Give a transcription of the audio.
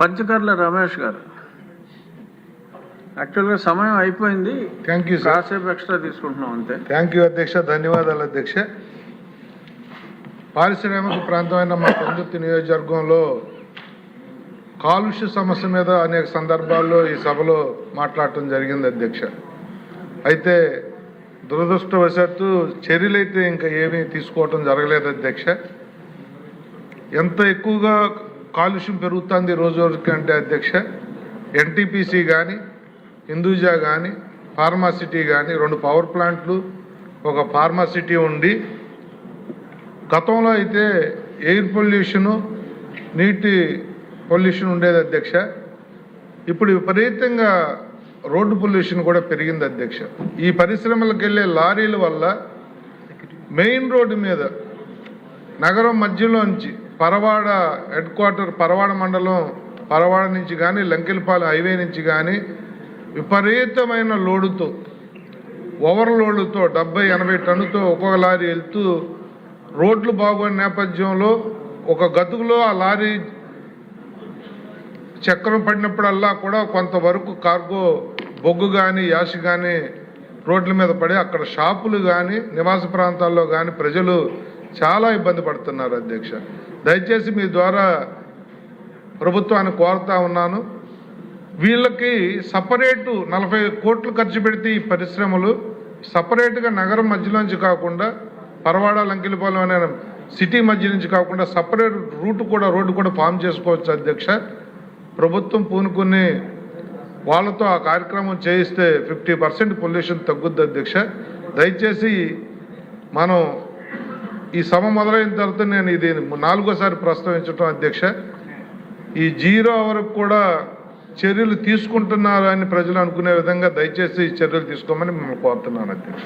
పంచకర్ల రమేష్ గారు. యాక్చువల్గా సమయం అయిపోయింది. థ్యాంక్ యూ కాసేపు ఎక్స్ట్రా తీసుకుంటున్నాం అంతే. థ్యాంక్ యూ అధ్యక్ష. ధన్యవాదాలు అధ్యక్ష. పారిశ్రామిక ప్రాంతమైన మా పొందుర్తి నియోజకవర్గంలో కాలుష్య సమస్య మీద అనేక సందర్భాల్లో ఈ సభలో మాట్లాడటం జరిగింది అధ్యక్ష. అయితే దురదృష్టవశాత్తు చర్యలైతే ఇంకా ఏమీ తీసుకోవటం జరగలేదు అధ్యక్ష. ఎంత ఎక్కువగా కాలుష్యం పెరుగుతుంది రోజు రోజుకి అంటే అధ్యక్ష. ఎన్టీపీసీ కానీ హిందూజా కానీ ఫార్మాసిటీ కానీ రెండు పవర్ ప్లాంట్లు ఒక ఫార్మాసిటీ ఉండి గతంలో అయితే ఎయిర్ పొల్యూషను నీటి పొల్యూషన్ ఉండేది అధ్యక్ష. ఇప్పుడు విపరీతంగా రోడ్డు పొల్యూషన్ కూడా పెరిగింది అధ్యక్ష. ఈ పరిశ్రమలకు వెళ్ళే లారీల వల్ల మెయిన్ రోడ్డు మీద నగరం మధ్యలోంచి పరవాడ హెడ్ క్వార్టర్ పరవాడ మండలం పరవాడ నుంచి కానీ లంకెలపాలెం హైవే నుంచి కానీ విపరీతమైన లోడుతో ఓవర్లోడ్తో డెబ్బై ఎనభై టన్నుతో ఒక్కొక్క లారీ వెళ్తూ రోడ్లు బాగోని నేపథ్యంలో ఒక గతుకులో ఆ లారీ చక్రం పడినప్పుడల్లా కూడా కొంతవరకు కార్గో బొగ్గు కానీ యాష్ కానీ రోడ్ల మీద పడి అక్కడ షాపులు కానీ నివాస ప్రాంతాల్లో కానీ ప్రజలు చాలా ఇబ్బంది పడుతున్నారు అధ్యక్ష. దయచేసి మీ ద్వారా ప్రభుత్వాన్ని కోరుతా ఉన్నాను. వీళ్ళకి సపరేటు నలభై కోట్లు ఖర్చు పెడితే ఈ పరిశ్రమలు సపరేట్గా నగరం మధ్యలోంచి కాకుండా పరవాడ లంకిలిపాలెం అనే సిటీ మధ్య నుంచి కాకుండా సపరేట్ రూట్ కూడా రోడ్డు కూడా ఫామ్ చేసుకోవచ్చు అధ్యక్ష. ప్రభుత్వం పూనుకుని వాళ్ళతో ఆ కార్యక్రమం చేయిస్తే ఫిఫ్టీ పర్సెంట్ పొల్యూషన్ తగ్గుద్ది అధ్యక్ష. దయచేసి మనం ఈ సభ మొదలైన తర్వాత నేను ఇది నాలుగోసారి ప్రస్తావించడం అధ్యక్ష. ఈ జీరో అవర్కి కూడా చర్యలు తీసుకుంటున్నారు అని ప్రజలు అనుకునే విధంగా దయచేసి చర్యలు తీసుకోమని మిమ్మల్ని కోరుతున్నాను అధ్యక్ష.